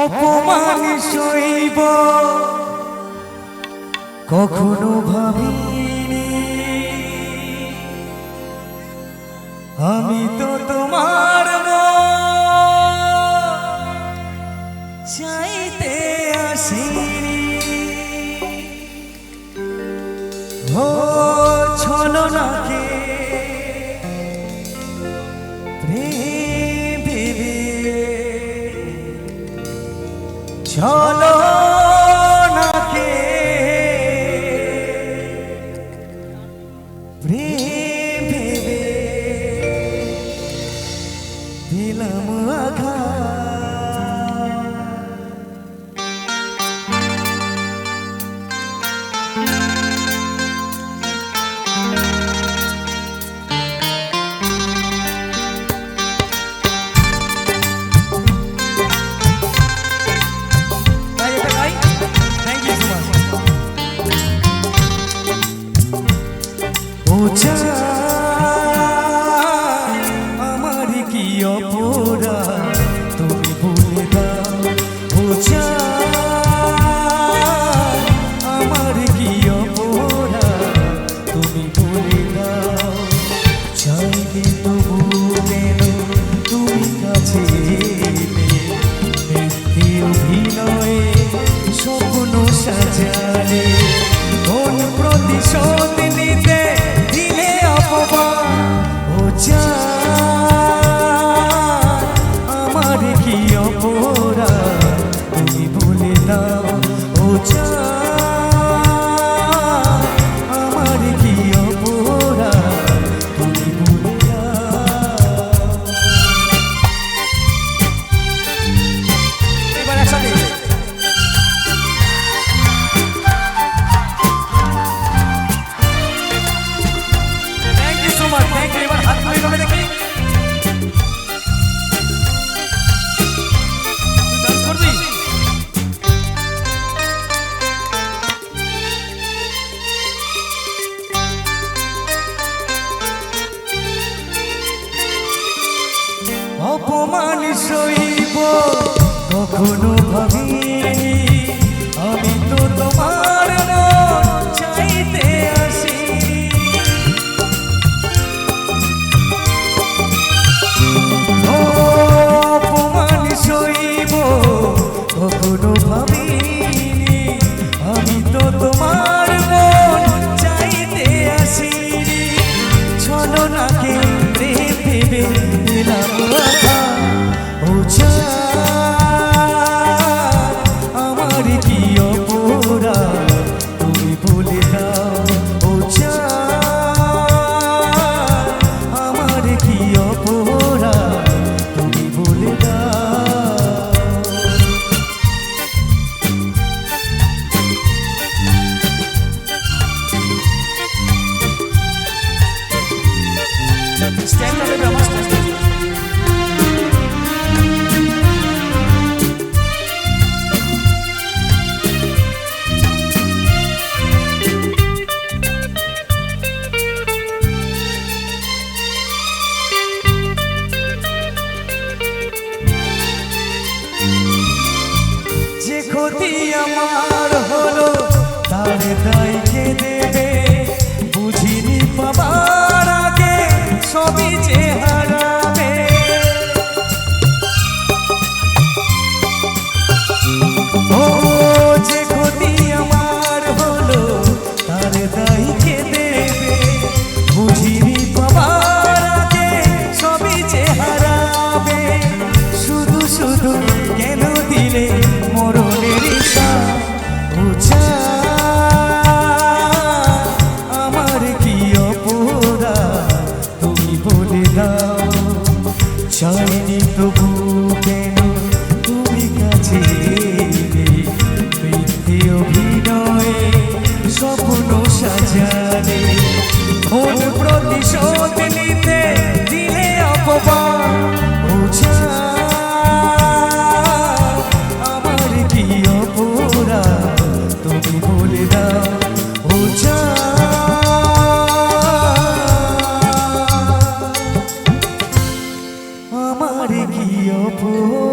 অপমান সইব কখনো ভাবিনি। আমি তো তোমার চাইতে আসি ও নাকি চলো বোঝা অপমান সইব কখনো ভাবিনি আমি তো তোমার Yeah. 有不